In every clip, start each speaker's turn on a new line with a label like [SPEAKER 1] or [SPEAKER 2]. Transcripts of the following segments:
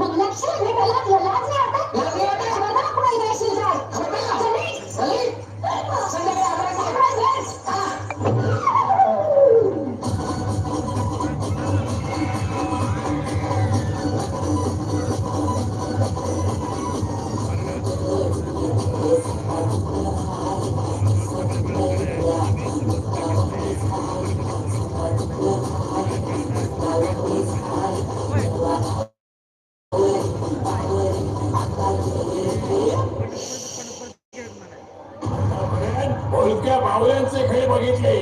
[SPEAKER 1] मग
[SPEAKER 2] बोलक्या खेळ बघितले.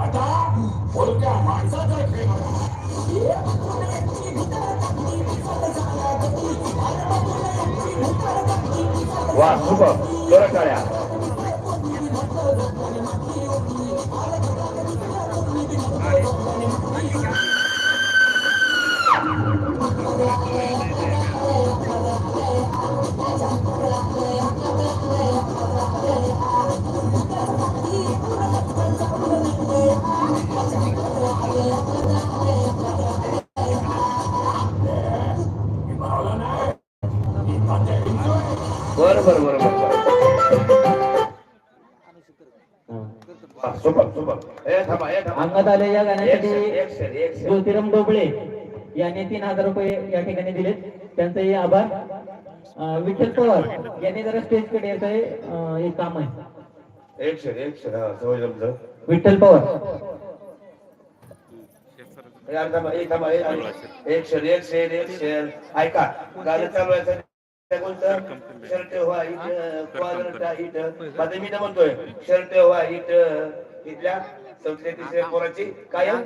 [SPEAKER 2] आता बोलक्या माणसाचा खेळ बघा.
[SPEAKER 3] वा सुपर बरं काळ्या.
[SPEAKER 4] अंगात आले या गाण्यासाठी. ज्योतिराम डोबळे यांनी तीन हजार रुपये या ठिकाणी दिलेत. त्यांचंही आभार. विठ्ठल पवार यांनी जरा स्टेजकडे यायचं एक काम आहे.
[SPEAKER 3] एक सेकंड, एक हा, जमतं.
[SPEAKER 4] विठ्ठल पवार.
[SPEAKER 3] एक शेर एक शेर एक शेर ऐका गाणं चालू आहे कोणतं शर्ट व्हाईट कॉलर टाईट आता मी म्हणतोय शर्ट व्हाईट इथल्या चौथ्या तिसऱ्या पोराची कायम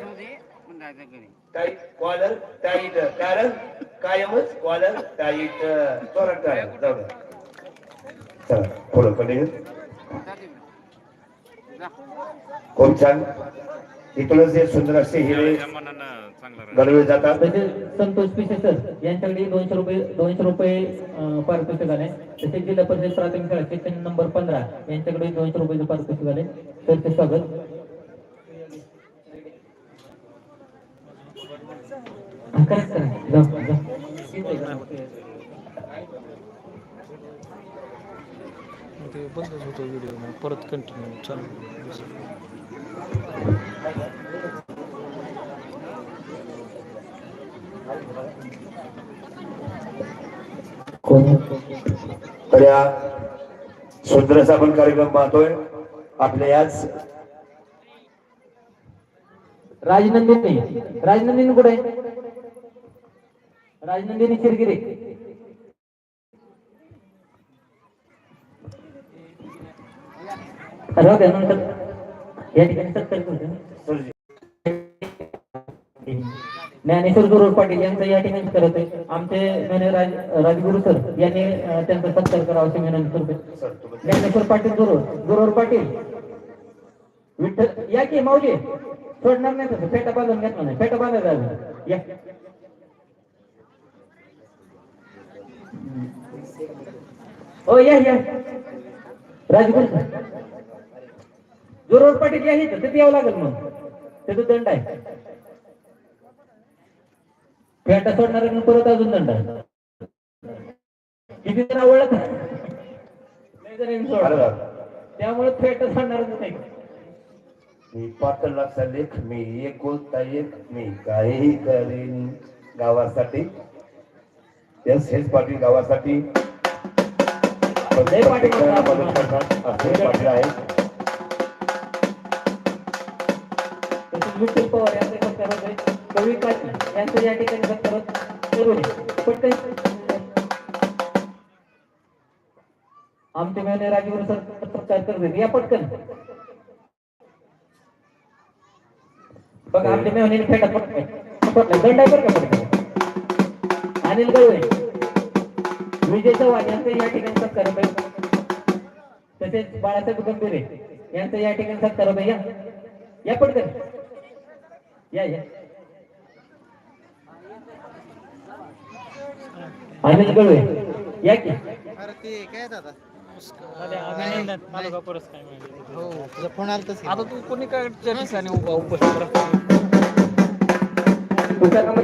[SPEAKER 3] टाईट कॉलर टाईट कारण कायमच कॉलर टाईट चोरात टाळ्या जाऊ द्या चला पुढं कंटिन्यू कोण छान? इकडूनच एक सुंदर असे हिरे गडवे जातात.
[SPEAKER 4] तसेच संतोष पिसे सर यांच्याकडे दोनशे रुपये दोनशे रुपये पारितोषिक आले. तसेच जिल्हा परिषद प्राथमिक शाळा सेक्शन नंबर पंधरा यांच्याकडे दोनशे रुपयाचं पारितोषिक आले. स्वागत. करा, करा. जा, जा.
[SPEAKER 5] ते बंदच होतो व्हिडिओ परत कंटिन्यू चालू
[SPEAKER 4] कोण
[SPEAKER 3] तर या सुंदर असा आपण कार्यक्रम पाहतोय. आपल्या याच
[SPEAKER 4] राजनंदिनी. राजनंदिनी कुठे राजनंदिनी शिरगिरे या ठिकाणी ज्ञानेश्वर गुरु पाटील यांचं या ठिकाणी करत आहे. आमचे मेने राज राजगुरु सर यांनी त्यांचा सत्कार करावा अशी विनंती करतो ज्ञानेश्वर पाटील गुरु गुरुवर पाटील. विठ्ठल या की माऊली? सोडणार नाही तसं. फेटा बांधून घेतला नाही. फेटा अजून. या. हो या या. राजगुरु सर. जोरवर पाटील या इथं. तिथे यावं लागेल मग. तिथं दंड आहे. फेटा सोडणार परत अजून दंड किती जण ओळख. त्यामुळे फेटा सोडणारच नाही.
[SPEAKER 3] मी पाटलाचा लेख मी एकुलता एक मी काहीही करेन गावासाठी. यस हेच पाटील गावासाठी.
[SPEAKER 4] पाटील
[SPEAKER 3] आहे.
[SPEAKER 4] विठ्ठल पवार यांचे कवी यांचं या ठिकाणी सत्कार करू नये पटकन आमचे मेहने राजीवर सर सत्कार करते या पटकन. बघा आमच्या मेहने फेटा पटकन. दंड आहे बरं का पटकन? अनिल गवळे. विजय चव्हाण यांचं या ठिकाणी सत्कार तसेच बाळासाहेब गंभीरे यांचं या ठिकाणी सत्कार या. या पटकन. या या.
[SPEAKER 6] तुझा फोन आलताच की.
[SPEAKER 5] आता तू कोणी काय ठिकाणी उभा उपस्थित